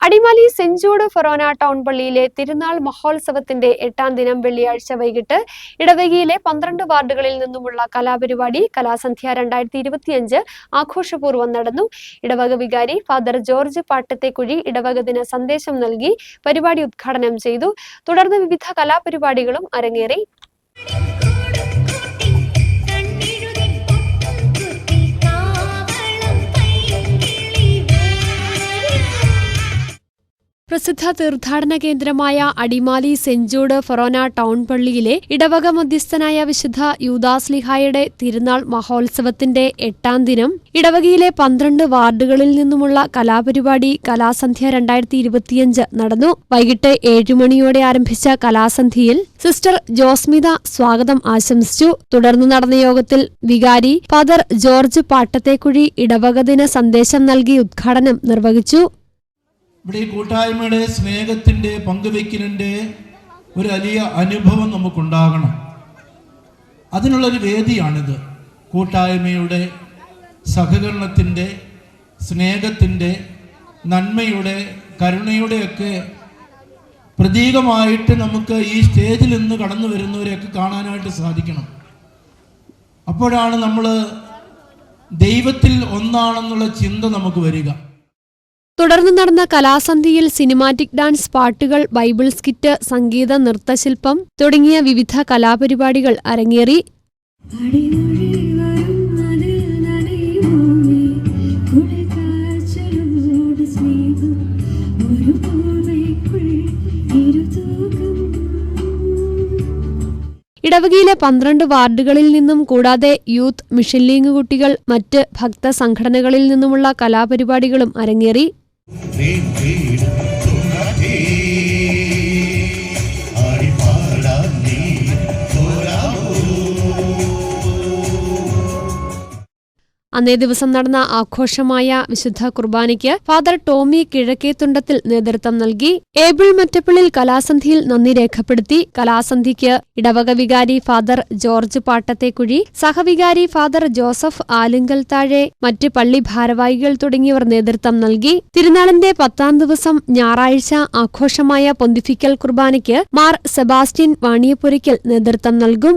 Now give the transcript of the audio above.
അടിമാലി സെഞ്ചൂട് ഫൊറോന town പള്ളിയിലെ തിരുനാൾ മഹോത്സവത്തിന്റെ എട്ടാം ദിനം വെള്ളിയാഴ്ച വൈകിട്ട് ഇടവകയിലെ പന്ത്രണ്ട് വാർഡുകളിൽ നിന്നുമുള്ള കലാപരിപാടി കലാസന്ധ്യ രണ്ടായിരത്തി ഇരുപത്തിയഞ്ച് ആഘോഷപൂർവം നടന്നു. ഇടവക വികാരി ഫാദർ ജോർജ് പാട്ടത്തെക്കുഴി ഇടവക ദിന സന്ദേശം നൽകി പരിപാടി ഉദ്ഘാടനം ചെയ്തു. തുടർന്ന് വിവിധ കലാപരിപാടികളും അരങ്ങേറി. പ്രസിദ്ധ തീർത്ഥാടന കേന്ദ്രമായ അടിമാലി സെഞ്ചൂട് ഫൊറോന ടൗൺ പള്ളിയിലെ ഇടവക മധ്യസ്ഥനായ വിശുദ്ധ യൂദാസ്ലിഹായുടെ തിരുനാൾ മഹോത്സവത്തിന്റെ എട്ടാം ദിനം ഇടവകയിലെ പന്ത്രണ്ട് വാർഡുകളിൽ നിന്നുമുള്ള കലാപരിപാടി കലാസന്ധ്യ രണ്ടായിരത്തി ഇരുപത്തിയഞ്ച് നടന്നു. വൈകിട്ട് ഏഴു മണിയോടെ ആരംഭിച്ച കലാസന്ധ്യയിൽ സിസ്റ്റർ ജോസ്മിത സ്വാഗതം ആശംസിച്ചു. തുടർന്ന് നടന്ന യോഗത്തിൽ വികാരി ഫാദർ ജോർജ് പാട്ടത്തേക്കുഴി ഇടവക ദിന സന്ദേശം നൽകി ഉദ്ഘാടനം നിർവഹിച്ചു. ഇവിടെ ഈ കൂട്ടായ്മയുടെ സ്നേഹത്തിന്റെ പങ്കുവയ്ക്കലിന്റെ ഒരു വലിയ അനുഭവം നമുക്കുണ്ടാകണം. അതിനുള്ളൊരു വേദിയാണിത്. കൂട്ടായ്മയുടെ സഹകരണത്തിന്റെ സ്നേഹത്തിന്റെ നന്മയുടെ കരുണയുടെയൊക്കെ പ്രതീകമായിട്ട് നമുക്ക് ഈ സ്റ്റേജിൽ നിന്ന് കടന്നു വരുന്നവരെയൊക്കെ കാണാനായിട്ട് സാധിക്കണം. അപ്പോഴാണ് നമ്മൾ ദൈവത്തിൽ ഒന്നാണെന്നുള്ള ചിന്ത നമുക്ക് വരിക. തുടർന്ന് നടന്ന കലാസന്ധിയിൽ സിനിമാറ്റിക് ഡാൻസ് പാട്ടുകൾ ബൈബിൾ സ്കിറ്റ് സംഗീത നൃത്തശില്പം തുടങ്ങിയ വിവിധ കലാപരിപാടികൾ അരങ്ങേറി. ഇടവകയിലെ പന്ത്രണ്ട് വാർഡുകളിൽ നിന്നും കൂടാതെ യൂത്ത് മിഷൻ ലീഗ് കുട്ടികൾ മറ്റ് ഭക്ത സംഘടനകളിൽ നിന്നുമുള്ള കലാപരിപാടികളും അരങ്ങേറി. Indeed. അന്നേ ദിവസം നടന്ന ആഘോഷമായ വിശുദ്ധ കുർബാനയ്ക്ക് ഫാദർ ടോമി കിഴക്കേത്തുണ്ടത്തിൽ നേതൃത്വം നൽകി. ഏബിൾ മറ്റപ്പിളിൽ കലാസന്ധിയിൽ നന്ദി രേഖപ്പെടുത്തി. കലാസന്ധിക്ക് ഇടവക വികാരി ഫാദർ ജോർജ് പാട്ടത്തേക്കുഴി സഹവികാരി ഫാദർ ജോസഫ് ആലുങ്കൽ താഴെ മറ്റ് പള്ളി ഭാരവാഹികൾ തുടങ്ങിയവർ നേതൃത്വം നൽകി. തിരുനാളിന്റെ പത്താം ദിവസം ഞായറാഴ്ച ആഘോഷമായ പൊന്തിഫിക്കൽ കുർബാനയ്ക്ക് മാർ സെബാസ്റ്റ്യൻ വാണിയപ്പുരയ്ക്കൽ നേതൃത്വം നൽകും.